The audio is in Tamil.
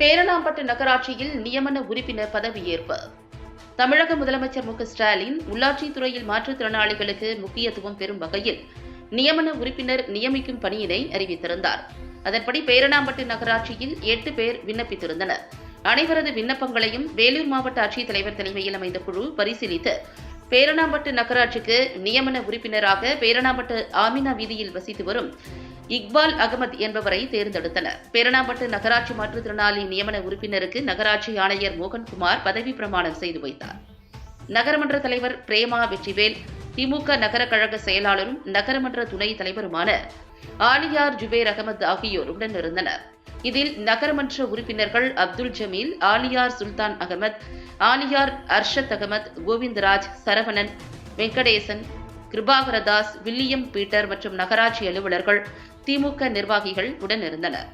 பேரணாம்பட்டு நகராட்சியில் நியமன உறுப்பினர் பதவியேற்பு தமிழக முதலமைச்சர் மு ஸ்டாலின் உள்ளாட்சித்துறையில் மாற்றுத்திறனாளிகளுக்கு முக்கியத்துவம் பெறும் வகையில் நியமன உறுப்பினர் நியமிக்கும் பணியினை அறிவித்திருந்தார். அதன்படி பேரணாம்பட்டு நகராட்சியில் எட்டு பேர் விண்ணப்பித்திருந்தனர். அனைவரது விண்ணப்பங்களையும் வேலூர் மாவட்ட ஆட்சித்தலைவர் தலைமையில் அமைந்த குழு பரிசீலித்து பேரணாம்பட்டு நகராட்சிக்கு நியமன உறுப்பினராக பேரணாம்பட்டு ஆமினா வீதியில் வசித்து வரும் இக்பால் அகமது என்பவரை தேர்ந்தெடுத்தனர். பேரணாம்பட்டு நகராட்சி மாற்றுத்திறனாளி நியமன உறுப்பினருக்கு நகராட்சி ஆணையர் மோகன்குமார் பதவி பிரமாணம் செய்து வைத்தார். நகரமன்ற தலைவர் பிரேமா வெற்றிவேல் திமுக நகர கழக செயலாளரும் நகரமன்ற துணைத் தலைவருமான ஆலியார் ஜுபேர் அகமது ஆகியோர் உடனிருந்தனர் இதில் நகரமன்ற உறுப்பினர்கள் அப்துல் ஜமீல் ஆலியார் சுல்தான் அகமத் ஆலியார் அர்ஷத் அகமத் கோவிந்தராஜ் சரவணன் வெங்கடேசன் கிருபாகரதாஸ் வில்லியம் பீட்டர் மற்றும் நகராட்சி அலுவலர்கள் திமுக நிர்வாகிகள் உடனிருந்தனர்